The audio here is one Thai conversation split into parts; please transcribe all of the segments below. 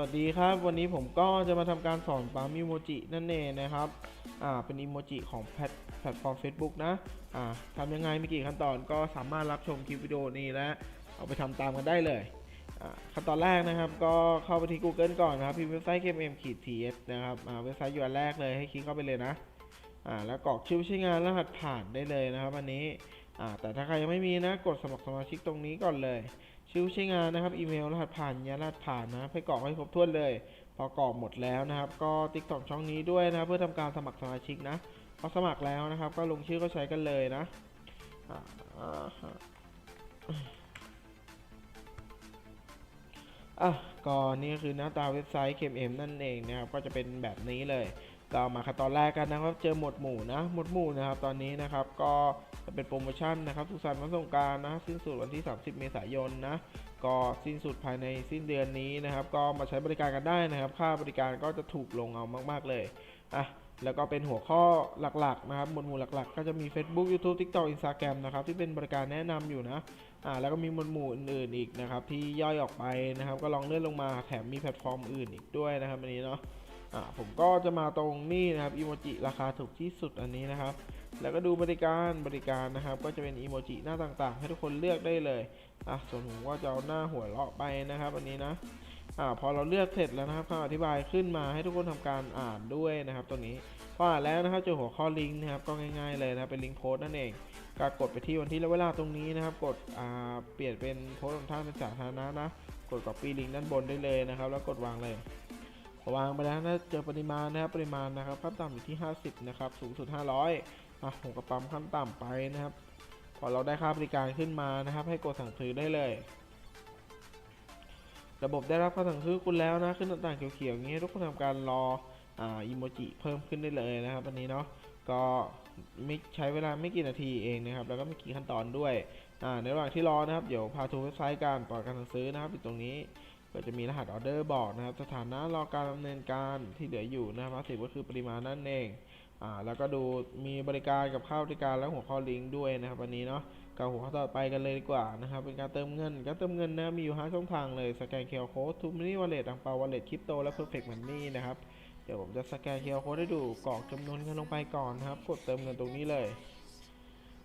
วัสดีครับ วันนี้ผมก็จะมาทำการสอนปั๊มอีโมจินั่นเองนะครับอ่าเป็นอีโมจิของแพลตแพลตฟอร์ม Facebook นะอ่าทำยังไงมีกี่ขั้นตอนก็สามารถรับชมคลิปวิดีโอนี้และเอาไปทำตามกันได้เลยอ่าขั้นตอนแรกนะครับก็เข้าไปที่ Google ก่อนนะครับพิมพ์เว็บไซต์ kmm ts นะครับเว็บไซต์ยูอันแรกเลยให้คลิกเข้าไปเลยนะอ่าแล้วกรอกชื่อใช้งานรหัสผ่านได้เลยนะครับอันนี้อ่าแต่ถ้าใครยังไม่มีนะกดสมัครสมาชิกตรงนี้ก่อนเลย ชื่อใช้งานนะครับ อีเมลรหัสผ่านยารหัสผ่านนะให้กรอกให้ครบถ้วนเลย พอกรอกหมดแล้วนะครับ ก็ติ๊กตอกช่องนี้ด้วยนะเพื่อทำการสมัครสมาชิกนะพอสมัครแล้วนะครับ ก็ลงชื่อก็ใช้กันเลยนะอ่าอ่าฮะอะก็นี่ก็คือหน้าตาเว็บไซต์ KMM นั่นเองนะครับ ก็จะเป็นแบบนี้เลย เรามาขั้นตอนแรกกันนะครับเจอหมดหมู่นะหมดหมู่นะครับตอนนี้นะครับก็จะเป็นโปรโมชั่นนะครับสุสันวันสงการนะสิ้นสุดวันที่ 30 เมษายนนะก็สิ้นสุดภายในสิ้นเดือนนี้นะครับ ก็มาใช้บริการกันได้นะครับ ค่าบริการก็จะถูกลงเอามาก ๆเลยอะแล้วก็เป็นหัวข้อหลักๆนะครับหมวดหมู่หลักๆ ก็จะมี Facebook YouTube TikTok Instagram นะครับที่เป็นบริการแนะนำอยู่นะอ่าแล้วก็มีหมวดหมู่อื่นๆอีกนะครับที่ย่อยออกไปนะครับ ก็ลองเลื่อนลงมาแถมมีแพลตฟอร์มอื่นอีกด้วยนะครับอันนี้เนาะ อ่าผมก็จะมาตรงนี้นะครับอีโมจิราคาถูกที่สุดอันนี้นะครับ แล้วก็ดูบริการบริการนะครับ ก็จะเป็นอีโมจิหน้าต่างๆ ให้ทุกคนเลือกได้เลยอะส่วนผมก็จะเอาหน้าหัวเราะไปนะครับ อันนี้นะอ่าพอเราเลือกเสร็จแล้วนะครับคำอธิบายขึ้นมาให้ทุกคนทำการอ่านด้วยนะครับตรงนี้พออ่านแล้วนะครับเจอหัวข้อลิงก์นะครับก็ง่ายๆเลยนะครับเป็นลิงก์โพสต์นั่นเองก็กดไปที่วันที่และเวลาตรงนี้นะครับ กดอ่าเปลี่ยนเป็นโพสต์ของท่านเป็นสาธารณะนะกด copy ลิงก์ด้านบนได้เลยนะครับ แล้วกดวางเลย วางไปแล้วนะเจอปริมาณนะครับปริมาณนะครับขั้นต่ำอยู่ที่ 50 นะครับ สูงสุด 500อะผมก็ปั๊มขั้นต่ำไปนะครับ พอเราได้ค่าบริการขึ้นมานะครับ ให้กดสั่งซื้อได้เลย ระบบได้รับการสั่งซื้อคุณแล้วนะขึ้นต่างๆเขียวๆอย่างนี้ทุกคนทำการรออ่าอีโมจิเพิ่มขึ้นได้เลยนะครับอันนี้เนาะก็ไม่ใช้เวลาไม่กี่นาทีเองนะครับ แล้วก็ไม่กี่ขั้นตอนด้วยอ่าในระหว่างที่รอนะครับ เดี๋ยวพาทูเว็บไซต์การปล่อยการสั่งซื้อนะครับอยู่ตรงนี้ ก็จะมีรหัสออเดอร์บอกนะครับ สถานะรอการดำเนินการที่เหลืออยู่นะครับสิบก็คือปริมาณนั่นเองอ่าแล้วก็ดูมีบริการกับค่าบริการและหัวข้อลิงก์ด้วยนะครับวันนี้เนาะกับหัวข้อต่อไปกันเลยดีกว่านะครับ เป็นการเติมเงิน การเติมเงินนะมีอยู่ 5 ช่องทางเลยสแกนเคอร์โค้ดทูมินิวอลเล็ตอังเปาวอลเล็ตคริปโตและเพอร์เฟกต์มันนี่นะครับเดี๋ยวผมจะสแกนเคอร์โค้ดให้ดูกรอกจำนวนเงินลงไปก่อนนะครับ กดเติมเงินตรงนี้เลย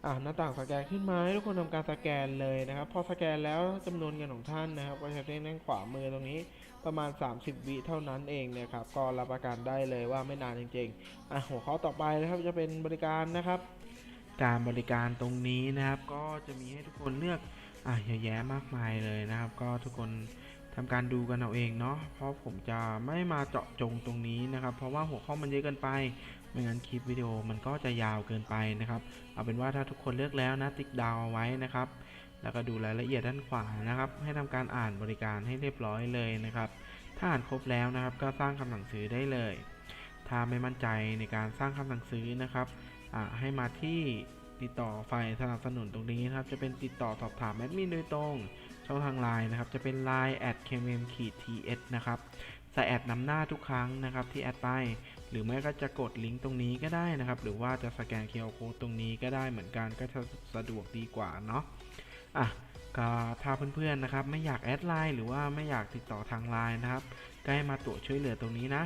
อ่าหน้าต่างสแกนขึ้นมาให้ทุกคนทำการสแกนเลยนะครับ พอสแกนแล้วจำนวนเงินของท่านนะครับ ก็จะได้ด้านขวามือตรงนี้ประมาณ 30 วิเท่านั้นเองนะครับ ก็รับประกันได้เลยว่าไม่นานจริงๆอะหัวข้อต่อไปนะครับจะเป็นบริการนะครับ การบริการตรงนี้นะครับ ก็จะมีให้ทุกคนเลือกอะเยอะแยะมากมายเลยนะครับ ก็ทุกคนทำการดูกันเอาเองเนาะเพราะผมจะไม่มาเจาะจงตรงนี้นะครับ เพราะว่าหัวข้อมันเยอะเกินไป ไม่งั้นคลิปวิดีโอมันก็จะยาวเกินไปนะครับ เอาเป็นว่าถ้าทุกคนเลือกแล้วนะติ๊กดาวไว้นะครับ แล้วก็ดูรายละเอียดด้านขวานะครับ ให้ทำการอ่านบริการให้เรียบร้อยเลยนะครับ ถ้าอ่านครบแล้วนะครับ ก็สร้างคำสั่งซื้อได้เลย ถ้าไม่มั่นใจในการสร้างคำสั่งซื้อนะครับให้มาที่ติดต่อฝ่ายสนับสนุนตรงนี้นะครับ จะเป็นติดต่อสอบถามแอดมินโดยตรง ช่องทางไลน์นะครับ จะเป็น line at kmm ts นะครับใส่แอดนำหน้าทุกครั้งนะครับที่แอดไป หรือไม่ก็จะกดลิงก์ตรงนี้ก็ได้นะครับ หรือว่าจะสแกน QR Code ตรงนี้ก็ได้เหมือนกันก็จะสะดวกดีกว่าเนาะอะก็ถ้าเพื่อนๆนะครับ ไม่อยากแอดไลน์หรือว่าไม่อยากติดต่อทางไลน์นะครับก็ให้มาตรวจช่วยเหลือตรงนี้นะ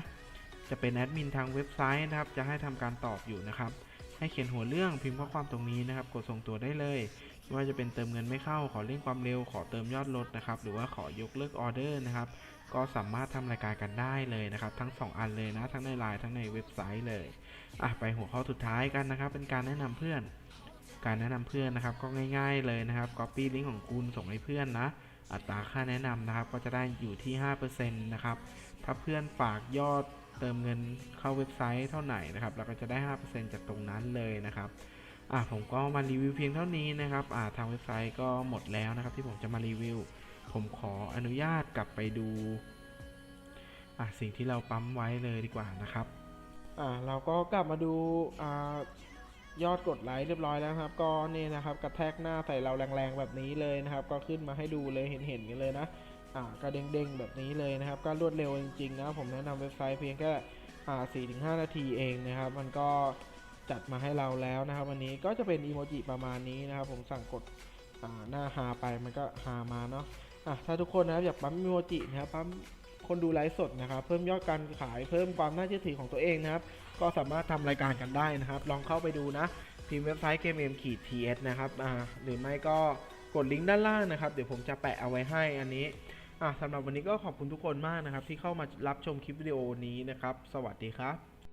จะเป็นแอดมินทางเว็บไซต์นะครับ จะให้ทำการตอบอยู่นะครับ ให้เขียนหัวเรื่องพิมพ์ข้อความตรงนี้นะครับ กดส่งตัวได้เลย ไม่ว่าจะเป็นเติมเงินไม่เข้า ขอเร่งความเร็ว ขอเติมยอดลดนะครับ หรือว่าขอยกเลิกออเดอร์นะครับ ก็สามารถทำรายการกันได้เลยนะครับ ทั้ง 2 อันเลยนะ ทั้งในไลน์ทั้งในเว็บไซต์เลย อะ ไปหัวข้อสุดท้ายกันนะครับ เป็นการแนะนำเพื่อน การแนะนำเพื่อนนะครับ ก็ง่าย ๆเลยนะครับ Copy ลิงก์ของคุณส่งให้เพื่อนนะ อัตราค่าแนะนำนะครับ ก็จะได้อยู่ที่ 5%นะครับ ถ้าเพื่อนฝากยอดเติมเงินเข้าเว็บไซต์เท่าไหร่นะครับ เราก็จะได้ 5%จากตรงนั้นเลยนะครับ อะผมก็มารีวิวเพียงเท่านี้นะครับอ่าทางเว็บไซต์ก็หมดแล้วนะครับ ที่ผมจะมารีวิว ผมขออนุญาตกลับไปดูอะสิ่งที่เราปั๊มไว้เลยดีกว่านะครับอ่าเราก็กลับมาดูอ่ายอดกดไลค์เรียบร้อยแล้วครับ ก็นี่นะครับกระแทกหน้าใส่เราแรงๆแบบนี้เลยนะครับ ก็ขึ้นมาให้ดูเลยเห็นๆกันเลยนะอ่ากระเด้งๆแบบนี้เลยนะครับ ก็รวดเร็วจริงๆนะผมแนะนำเว็บไซต์เพียงแค่อ่า4-5 นาทีเองนะครับ มันก็ จัดมาให้เราแล้วนะครับวันนี้ก็จะเป็นอีโมจิประมาณนี้นะครับ ผมสั่งกดหน้าฮาไปมันก็ฮามาเนาะอะถ้าทุกคนนะครับอยากปั๊มอีโมจินะครับปั๊มคนดูไลฟ์สดนะครับ เพิ่มยอดการขายเพิ่มความน่าเชื่อถือของตัวเองนะครับ ก็สามารถทำรายการกันได้นะครับ ลองเข้าไปดูนะพิมพ์เว็บไซต์ Game M ขีด TS นะครับอ่าหรือไม่ก็กดลิงก์ด้านล่างนะครับ เดี๋ยวผมจะแปะเอาไว้ให้อันนี้อะสำหรับวันนี้ก็ขอบคุณทุกคนมากนะครับ ที่เข้ามารับชมคลิปวิดีโอนี้นะครับ สวัสดีครับ